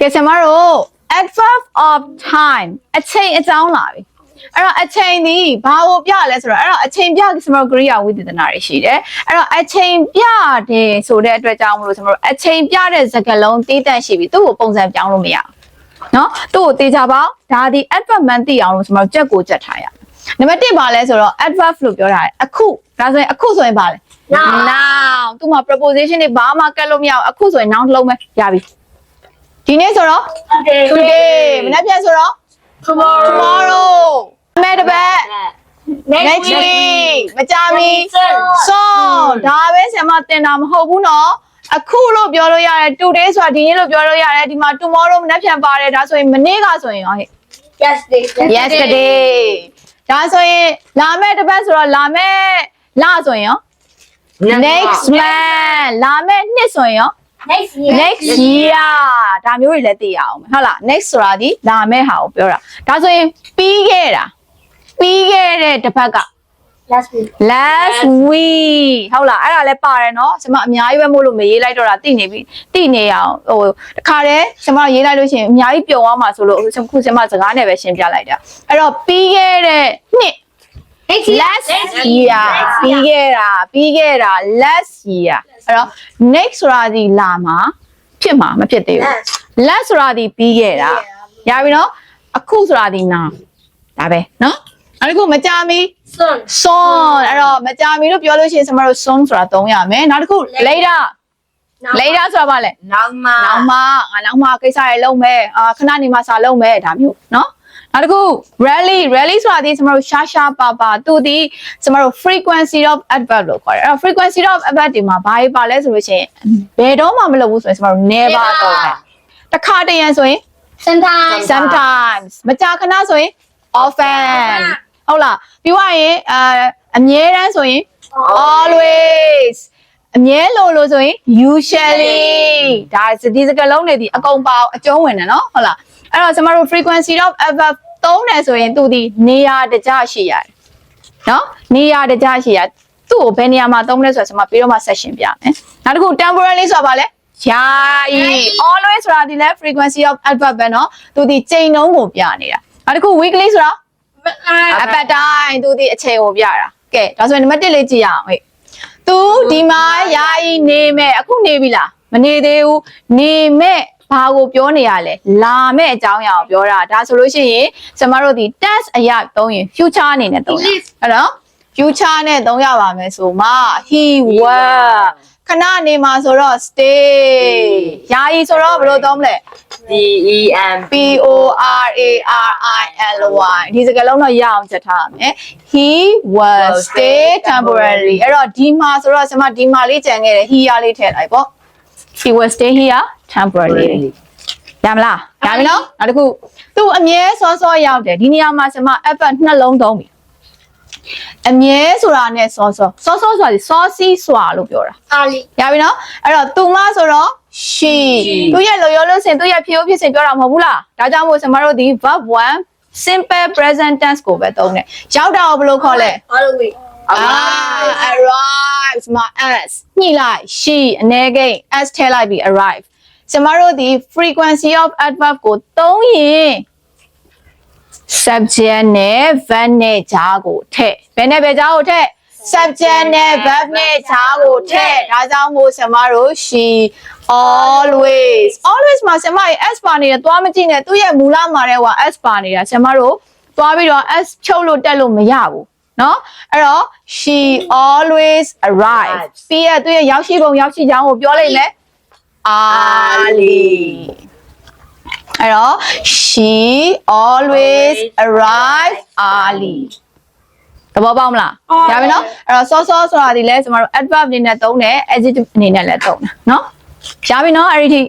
ကဲဆရာမတို့ adverb of time အချိန်အကြောင်းလာပြီအဲ့တော့အချိန်ဒီဘာကိုပြလဲဆိုတော့အဲ့တော့အချိန်ပြဆရာမတို့ကရိယာဝိသေသနာတွေရှိတယ်အဲ့တော့အချိန်ပြတယ်ဆိုတဲ့အတွက်ကြောင့်မလို့ဆရာမတို့အချိန်ပြတဲ့စကားလုံးတည်တံ့ရှိပြီသူ့ကိုပုံစံပြောင်းလို့မရဘူးနော်သူ့ကိုတေချာပေါင်းဒါဒီ adverb မှန်သိအောင်လို့ဆရာမတို့ကြက်ကိုကြက်ထားရမယ်နံပါတ်1ပါလဲဆိုတော့ adverb လို့ပြောတာလေအခုဒါဆိုရင်အခုဆိုရင်ပါလဲ Now. now သူ့မှာ preposition တွေဘာမှကတ်လို့မရဘူးအခုဆိုရင် noun တစ်လုံးပဲရပြီ ဒီနေ့ဆိုတော့ Today. today မနေ့ပြန်ဆိုတော့ Tomorrow. tomorrow မဲတစ်ပတ် next week မကြမီ so ဒါပဲဆရာမတင်တာမဟုတ်ဘူးနော်အခုလို့ပြောလို့ရတယ် today ဆိုတာဒီနေ့လို့ပြောလို့ရတယ်ဒီမှာ tomorrow မနေ့ပြန်ပါတယ်ဒါဆိုရင်မနေ့ကဆိုရင်ရောဟဲ့ Yesterday. yesterday ဒါဆိုရင်လာမဲ့တစ်ပတ်ဆိုတော့လာမဲ့လဆိုရင်ရော next month လာမဲ့နှစ်ဆိုရင်ရော Next year. next year ဒါမျိုးတွေလည်းသိရအောင်မယ်ဟုတ်လား next ဆိုတာဒီလာမဲ့ဟာကိုပြောတာဒါဆိုရင်ပြီးခဲ့တာပြီးခဲ့တဲ့တစ်ပတ်က Last week. last week ဟုတ်လားအဲ့ဒါလည်းပါတယ်နော်ကျွန်မအများကြီးပဲမို့လို့မရေးလိုက်တော့တာသိနေပြီသိနေရအောင်ဟိုတခါတည်းကျွန်မရေးလိုက်လို့ရှိရင်အများကြီးပျော်သွားမှာဆိုလို့အခုကျွန်မစကားနဲ့ပဲရှင်းပြလိုက်တာအဲ့တော့ပြီးခဲ့တဲ့နှစ် Next last year ပြီးခဲ့တာပြီးခဲ့တာ last year အဲ့တော့ next ဆိုတာဒီလာမှာဖြစ်မှာမဖြစ်သေးဘူး last ဆိုတာဒီပြီးခဲ့တာရပြီနော်အခုဆိုတာဒီ now ဒါပဲနော်အဲ့ဒါကမကြမီ Soon. soon အဲ့တော့မကြမီလို့ပြောလို့ရှိရင်ကျွန်တော်တို့ soon ဆိုတာသုံးရမယ်နောက်တစ်ခု later later ဆိုတာဘာလဲ Now ma. နောက်မှငါနောက်မှကိစ္စတွေလုပ်မယ်အာခဏနေမှစာလုပ်မယ်ဒါမျိုးနော် နောက်တစ်ခု rally rally ဆိုတာဒီကျွန်တော်တို့ရှားရှားပါပါသူဒီကျွန်တော်တို့ frequency of adverb လို့ခေါ်တယ်အဲ့တော့ frequency of adverb ဒီမှာဘာတွေပါလဲဆိုလို့ရှိရင်ဘယ်တော့မှမလုပ်ဘူးဆိုရင်ကျွန်တော်တို့ never သုံးတယ်တစ်ခါတရံဆိုရင် Sometimes. sometimes မကြာခဏဆိုရင် often ဟုတ်လားပြီးသွားရင်အာအမြဲတမ်းဆိုရင် always အမြဲလို့လို့ဆိုရင် usually ဒါဒီစကားလုံးတွေဒီအကုန်ပါအကျုံးဝင်တယ်နော်ဟုတ်လားအဲ့တော့ကျမတို့ frequency of adverb သုံးတယ်ဆိုရင်သူဒီနေရာတကြရှိရတယ်နော်နေရာတကြရှိရသူ့ကိုဘယ်နေရာမှာသုံးလဲဆိုတော့ကျမပြီးတော့မှ session ပြမယ်နောက်တစ်ခု temporary ဆိုတာဘာလဲယာယီ always ဆိုတာဒီလဲ frequency of adverb ပဲเนาะသူဒီချိန်နှုန်းကိုပြနေတာနောက်တစ်ခု weekly ဆိုတာအပတ်တိုင်းသူဒီအချိန်ကိုပြတာကဲဒါဆိုရင်နံပါတ်1လေးကြည့်ရအောင်ဟဲ့သူဒီမှာယာယီနေမဲ့အခုနေပြီလားမနေသေးဘူးနေမဲ့ ဘာကိုပြောနေရလဲလာမဲ့အကြောင်းအရာကိုပြောတာဒါဆိုလို့ရှိရင်ကျမတို့ဒီ test အရာသုံးရင် future အနေနဲ့သုံးရအဲ့တော့ future နဲ့သုံးရပါမယ်ဆိုမှ he will ခဏနေမှာဆိုတော့ stay ယာယီဆိုတော့ဘယ်လိုသုံးမလဲ D E M P O R A R I L Y ဒီစကားလုံးတော့ရအောင်ချက်ထားရမယ် he will stay temporarily အဲ့တော့ဒီမှာဆိုတော့ကျွန်မဒီမှာလေးကြံခဲ့တယ် here လေးထည့်လိုက်ပေါ့ he will stay here temporarily ရမလားရပြီနော်နောက်တစ်ခုသူအမြဲစောစောရောက်တယ်ဒီနေရာမှာကျွန်မ effort နှလုံးသုံးပြီအမြဲဆိုတာနဲ့စောစောစောစောဆိုတာဒီစောစီးစွာလို့ပြောတာ Ali. ရပြီနော်အဲ့တော့သူမဆိုတော့ she သူရဲ့လိုရောလို့စင်သူရဲ့ဖြစ်ဖြစ်စဉ်ပြောတာမဟုတ်ဘူးလားဒါကြောင့်မို့ကျွန်တော်တို့ဒီ verb 1 simple present tense ကိုပဲသုံးတယ်ရောက်တာကိုဘယ်လိုခေါ်လဲ All the way. ah arrives မှာ s ညှိလိုက် she အနေကိန်း s ထည့်လိုက်ပြီး arrive ကျွန်တော်တို့ဒီ frequency of adverb ကိုသုံးရင် subject နဲ့ verb နဲ့ဂျားကိုထည့်ဘယ်နဲ့ပဲဂျားကိုထည့် subject နဲ့ verb နဲ့ဂျားကိုထည့်ဒါကြောင့်မို့ကျွန်တော်တို့ she always always မှာကျွန်မရဲ့ s ပါနေတယ်သွားမကြည့်နဲ့သူ့ရဲ့မူလမှာတဲ့ဟို s ပါနေတာကျွန်မတို့သွားပြီးတော့ s ဖြုတ်လို့တက်လို့မရဘူးเนาะအဲ့တော့ she always arrives ပြီးရသူ့ရဲ့ရောက်ရှိပုံရောက်ရှိကြောင်းကိုပြောလိုက်မယ် early အဲ့တော့ she always arrive early သဘောပေါက်မလားရပြီနော်အဲ့တော့ so so ဆိုတာဒီလဲကျမတို့ adverb အနေနဲ့သုံးတယ် adjective အနေနဲ့လည်းသုံးတယ်နော်ရပြီနော်အဲ့ဒီထိ